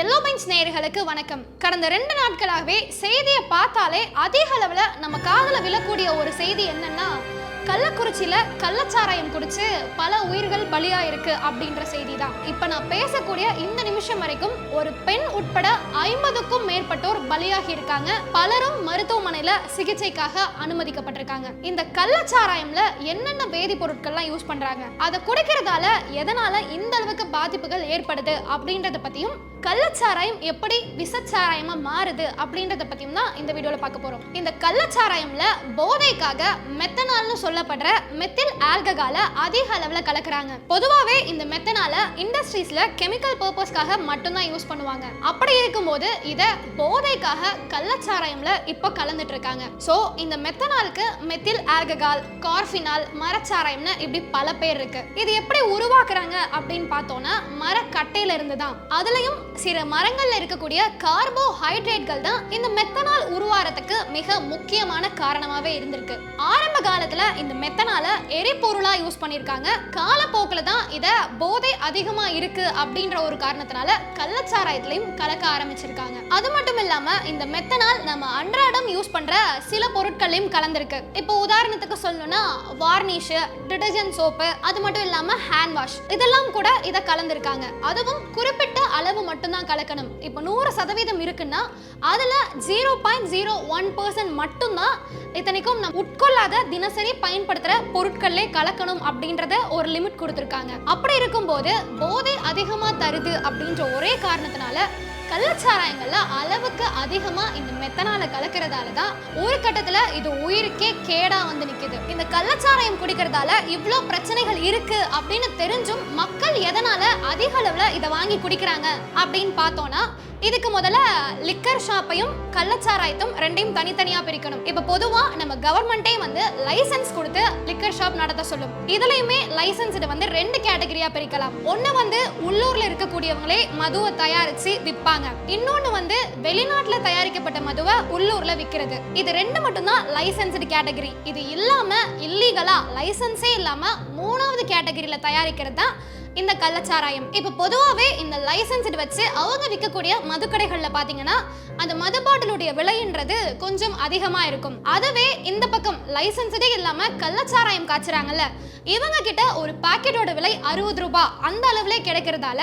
Yellow mines நேயர்களுக்கு வணக்கம். கடந்த ரெண்டு நாட்களாகவே செய்தியை பார்த்தாலே அதிக அளவில் நம்ம காதில் விழக்கூடிய ஒரு செய்தி என்னன்னா கள்ளக்குறிச்சியில கள்ளச்சாராயம் குடிச்சு பல உயிர்கள் பலியா இருக்கு அப்படின்ற செய்தி தான் இப்ப நான் பேசக்கூடிய இந்த நிமிஷம் வரைக்கும் ஒரு பெண் உட்பட ஐம்பதுக்கும் மேற்பட்டோர் பலியாகி இருக்காங்க பலரும் மருத்துவமனையில சிகிச்சைக்காக அனுமதிக்கப்பட்டிருக்காங்க. இந்த கள்ளச்சாராயம்ல என்னென்ன வேதிப்பொருட்கள்லாம் யூஸ் பண்றாங்க? அதை குடிக்கிறதால எதனால இந்த அளவுக்கு பாதிப்புகள் ஏற்படுது அப்படின்றத பத்தியும் கள்ளச்சாராயம் எப்படி விசச்சாராயமா மாறுது அப்படின்றத பத்தியும் தான் இந்த வீடியோல பார்க்க போறோம். இந்த கள்ளச்சாராயம்ல போதைக்காக மெத்தனால்னு சொல்லப்படுற மெத்தில் ஆல்கஹால அதிக அளவுல கலக்குறாங்க. பொதுவாவே இந்த மெத்தனால இண்டஸ்ட்ரீஸ்ல கெமிக்கல் பர்பஸ்க்காக மட்டும்தான் யூஸ் பண்ணுவாங்க. அப்படி இருக்கும்போது இத போதைக்காக கள்ளச்சாராயம்ல இப்போ கலந்துட்டு இருக்காங்க. சோ இந்த மெத்தனாலுக்கு மெத்தில் ஆல்கஹால் கார்பினால் மரச்சாராயம்னு இப்படி பல பேர் இருக்கு. இது எப்படி உருவாக்குறாங்க அப்படின்னு பார்த்தோம்னா மரக்கட்டையில இருந்து தான். அதுலயும் சில மரங்கள்ல இருக்கக்கூடிய கார்போஹைட்ரேட்கள் தான் இந்த மெத்தனால் உருவாரத்துக்கு மிக முக்கியமான காரணமாவே இருந்திருக்கு. ஆரம்ப காலத்துல இந்த மெத்தனால எரிபொருளா யூஸ் பண்ணிருக்காங்க. காலப்போக்கில் தான் இத போதை அதிகமா இருக்கு அப்படின்ற ஒரு காரணத்தினால கள்ளச்சாராயத்திலையும் கலக்க ஆரம்பிச்சிருக்காங்க. அது மட்டும் இல்லாம இந்த மெத்தனால் நம்ம அன்றாடம் யூஸ் பண்ற சில பொருட்களையும் கலந்திருக்கு. இப்போ உதாரணத்துக்கு சொல்லணும்னா வார்னிஷ் டிடர்ஜென்ட் சோப்பு அது மட்டும் இல்லாம ஹேண்ட் வாஷ் இதெல்லாம் கூட இதை கலந்திருக்காங்க. அதுவும் குறிப்பிட்ட மட்டும்தான் கலக்கணும். இப்போ நூறு சதவீதம் இருக்குன்னா அதில் zero point zero one percent மட்டும்தான் இத்தனைக்கும் நம்ம உட்கொள்ளாத தினசரி பயன்படுத்துகிற பொருட்களே கலக்கணும் அப்படின்றத ஒரு லிமிட் கொடுத்துருக்காங்க. அப்படி இருக்கும்போது போதை அதிகமாக தருது அப்படின்ற ஒரே காரணத்தினால கள்ளச்சாராயங்கள்ல அளவுக்கு அதிகமா இந்த மெத்தனால கலக்கிறதால தான் ஒரு கட்டத்துல இது உயிருக்கே கேடா வந்து நிக்குது. இந்த கள்ளச்சாராயம் குடிக்கிறதால இவ்வளோ பிரச்சனைகள் இருக்கு அப்படின்னு தெரிஞ்சும் மக்கள் எதனால அதிக அளவுல இதை வாங்கி குடிக்கிறாங்க அப்படின்னு பார்த்தோம்னா இதுக்கு முதல்ல லிக்கர் ஷாப்பையும் கள்ளச்சாராயத்தும் ரெண்டையும் தனித்தனியா பிரிக்கணும். இப்ப பொதுவா நம்ம கவர்மெண்டே வந்து லைசென்ஸ் கொடுத்து லிக்கர் ஷாப் நடத்த சொல்லும். இதுலயுமே லைசன்ஸ் வந்து ரெண்டு கேட்டகரியா பிரிக்கலாம். ஒன்னு வந்து உள்ளூர்ல இருக்கக்கூடியவங்களே மதுவை தயாரிச்சு விற்பாங்க இன்னொன்னு வந்து வெளிநாட்டுல தயாரிக்கப்பட்ட மதுவை உள்ளூர்ல விக்கிறது. இது ரெண்டு மட்டும்தான் லைசன்ஸ்டு கேட்டகரி இது இல்லாம இல்லீகலா லைசன்ஸே இல்லாம மூணாவது கேட்டகிரியில் தயாரிக்கிறது தான் இந்த கள்ளச்சாராயம். இப்போ பொதுவாகவே இந்த லைசன்ஸ் வச்சு அவங்க விற்கக்கூடிய மதுக்கடைகளில் பார்த்தீங்கன்னா அந்த மது பாட்டிலுடைய விலைன்றது கொஞ்சம் அதிகமாக இருக்கும். அதுவே இந்த பக்கம் லைசன்ஸ்டே இல்லாமல் கள்ளச்சாராயம் காய்ச்சுறாங்கல்ல இவங்க கிட்ட ஒரு பாக்கெட்டோட விலை அறுபது ரூபாய் அந்த அளவுல கிடைக்கிறதால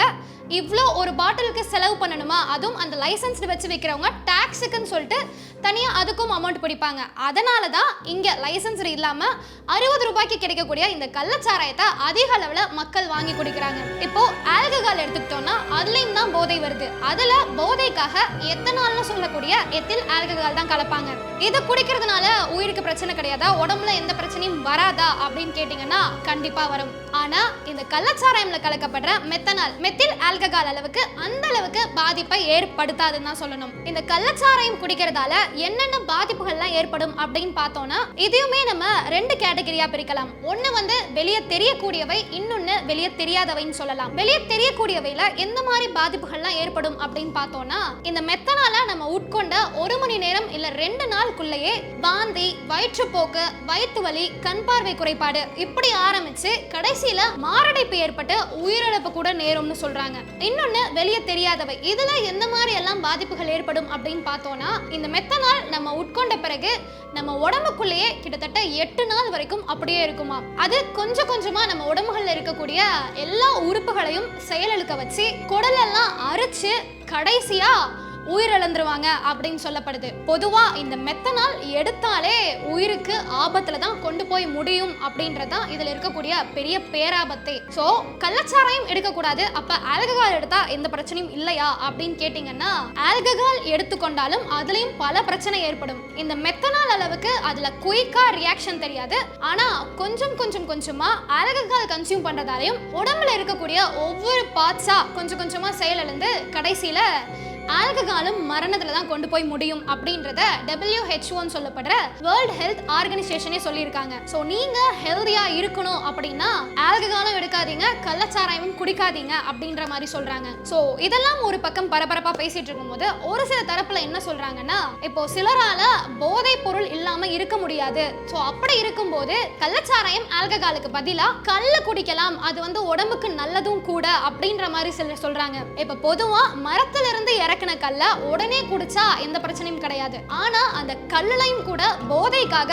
இவ்வளோ ஒரு பாட்டிலுக்கு செலவு பண்ணணுமா? அதுவும் அந்த லைசன்ஸ்டு வச்சு விற்கிறவங்க டாக்ஸுக்குன்னு சொல்லிட்டு தனியாக அதுக்கும் அமௌண்ட் பிடிப்பாங்க. அதனால தான் இங்கே லைசன்ஸ் இல்லாமல் அறுபது ரூபாய்க்கு கிடைக்கக்கூடிய இந்த கள்ளச்சாராயத்தை அதிக அளவில் மக்கள் வாங்கி குடிக்கிறாங்க. இப்போ ஆல்கஹால் எடுத்துக்கிட்டோம்னா அதுலேயும் தான் போதை வருது. அதில் போதைக்காக எத்தனால்னு சொல்லக்கூடிய எத்தில் ஆல்கஹால் தான் கலப்பாங்க. இது குடிக்கிறதுனால உயிருக்கு பிரச்சனை கிடையாதா? உடம்புல எந்த பிரச்சனையும் வராதா? அப்படின்னு கேட்டிங்கன்னா கண்டிப்பாக வரும். ஆனால் இந்த கள்ளச்சாராயம்ல கலக்கப்படுற மெத்தனால் மெத்தில் ஆல்கஹால் அளவுக்கு அந்த அளவுக்கு பாதிப்பை ஏற்படுத்தாதுன்னு தான் சொல்லணும். இந்த கள்ளச்சாராயம் குடிக்கிறதால என்னென்ன பாதிப்புகள்லாம் ஏற்படும் அப்படின்னு பார்த்தோம்னா இதையுமே நம்ம ரெண்டு கேட்டகரியா பிரிக்கலாம். ஒன்று வந்து வெளியே தெரியக்கூடியவை இன்னொன்று வெளியே தெரியாதவைன்னு சொல்லலாம். வெளியே தெரியக்கூடியவையில் எந்த மாதிரி பாதிப்புகள்லாம் ஏற்படும் அப்படின்னு பார்த்தோம்னா இந்த மெத்தனால நம்ம உட்கொண்ட ஒரு மணி நேரம் இல்ல ரெண்டு நாளுக்குள்ளேயே வாந்தி வயிற்றுப்போக்கு வயிற்று வலி கண் பார்வை குறைபாடு இப்படி ஆரம்பிச்சு கடைசியில மாரடைப்பு ஏற்பட்டு உயிரிழப்பு கூட நேரும்னு சொல்றாங்க. இன்னொன்னு வெளியே தெரியாதவை. இதுல எந்த மாதிரி எல்லாம் பாதிப்புகள் ஏற்படும் அப்படின்னு பார்த்தோம்னா இந்த மெத்தனால் நம்ம உட்கொண்ட பிறகு நம்ம உடம்புக்குள்ளேயே கிட்டத்தட்ட எட்டு நாள் வரைக்கும் அப்படியே இருக்குமா? அது கொஞ்சம் கொஞ்சமா நம்ம உடம்புகள்ல இருக்கக்கூடிய எல்லா உறுப்புகளையும் செயலிழக்க வச்சு குடலெல்லாம் அரிச்சு கடைசியா உயிரிழந்துருவாங்க அப்படின்னு சொல்லப்படுது. பொதுவா இந்த மெத்தனால் எடுத்தாலே உயிருக்கு ஆபத்துல தான் கொண்டு போய் முடியும் அப்படின்றதான் இதுல இருக்கக்கூடிய பெரிய பேராபத்தே. சோ கள்ளச்சாராயம் எடுக்கக்கூடாது. அப்ப ஆல்கஹால் எடுத்தா எந்த பிரச்சனையும் இல்லையா அப்படின்னு கேட்டீங்கன்னா ஆல்கஹால் எடுத்துக்கொண்டாலும் அதுலயும் பல பிரச்சனை ஏற்படும். இந்த மெத்தனால் அளவுக்கு அதுல குயிக்கா ரியாக்ஷன் தெரியாது. ஆனா கொஞ்சம் கொஞ்சம் கொஞ்சமா ஆல்கஹால் கன்சியூம் பண்றதாலையும் உடம்புல இருக்கக்கூடிய ஒவ்வொரு பார்ட்ஸா கொஞ்சம் கொஞ்சமா செயலிழந்து கடைசியில ஆல்கஹாலும் மரணத்துல தான் கொண்டு போய் முடியும் அப்படின்றத டபிள்யூஹெச்ஓன்னு சொல்லப்படுற வேர்ல்ட் ஹெல்த் ஆர்கனைசேஷனே சொல்லியிருக்காங்க. ஸோ நீங்க ஹெல்தியா இருக்கணும் அப்படின்னா ஆல்கஹாலும் எடுக்காதீங்க கள்ளச்சாராயமும் குடிக்காதீங்க அப்படின்ற மாதிரி சொல்றாங்க. ஸோ இதெல்லாம் ஒரு பக்கம் பரபரப்பா பேசிட்டு இருக்கும்போது ஒரு சில தரப்புல என்ன சொல்றாங்கன்னா இப்போ சிலரால போதைப் பொருள் இல்லாம இருக்க முடியாது. ஸோ அப்படி இருக்கும்போது கள்ளச்சாராயம் ஆல்கஹாலுக்கு பதிலா கல்ல குடிக்கலாம். அது வந்து உடம்புக்கு நல்லதும் கூட அப்படின்ற மாதிரி சிலர் சொல்றாங்க. இப்போ பொதுவா மரத்துல இருந்து இறக்குன கல்ல உடனே குடிச்சா எந்த பிரச்சனையும் கிடையாது. ஆனா அந்த கல்லுலையும் கூட போதைக்காக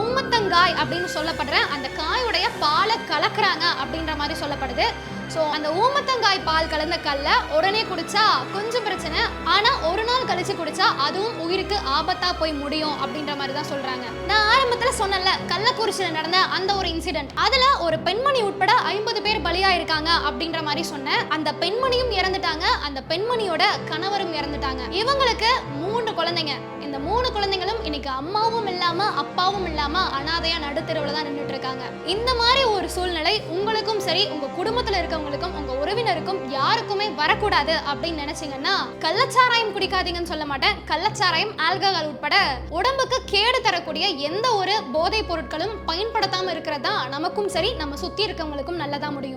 ஊமத்தங்காய் அப்படின்னு சொல்லப்படுற அந்த காயுடைய பாலை கலக்குறாங்க அப்படின்ற மாதிரி சொல்லப்படுது. ஸோ அந்த ஊமத்தங்காய் பால் கலந்த கல்லை உடனே குடிச்சா கொஞ்சம் பிரச்சனை. ஆனா ஒரு நாள் கழிச்சு குடிச்சா அதுவும் உயிருக்கு ஆபத்தா போய் முடியும் அப்படின்ற மாதிரி தான் சொல்றாங்க. நான் ஆரம்பத்துல சொன்னேன்ல கள்ளக்குறிச்சியில் நடந்த அந்த ஒரு இன்சிடென்ட் அதுல ஒரு பெண்மணி உட்பட ஐம்பது பேர் பலியாயிருக்காங்க அப்படின்ற மாதிரி சொன்னேன். அந்த பெண்மணியும் இறந்துட்டாங்க. அந்த பெண்மணியோட கணவரும் இறந்துட்டாங்க. இவங்களுக்கு மூன்று குழந்தைங்க. இந்த மூணு குழந்தைங்களும் இன்னைக்கு அம்மாவும் இல்லாம அப்பாவும் இல்லாம அனாதையா நடுத்தெருவுல தான் நின்றுட்டு இருக்காங்க இந்த மாதிரி ஒரு சூழ்நிலை உங்களுக்கும் சரி உங்க குடும்பத்துல இருக்கவங்களுக்கும் உங்க உறவினருக்கும் யாருக்குமே வரக்கூடாது அப்படின்னு நினைச்சீங்கன்னா கள்ளச்சாராயம் குடிக்காதீங்கன்னு சொல்ல மாட்டேன். கள்ளச்சாராயம் ஆல்கஹால் உட்பட உடம்புக்கு கேடு தரக்கூடிய எந்த ஒரு போதைப் பொருட்களும் பயன்படுத்தாம இருக்கிறதா நமக்கும் சரி நம்ம சுத்தி இருக்கவங்களுக்கும் நல்லதா முடியும்.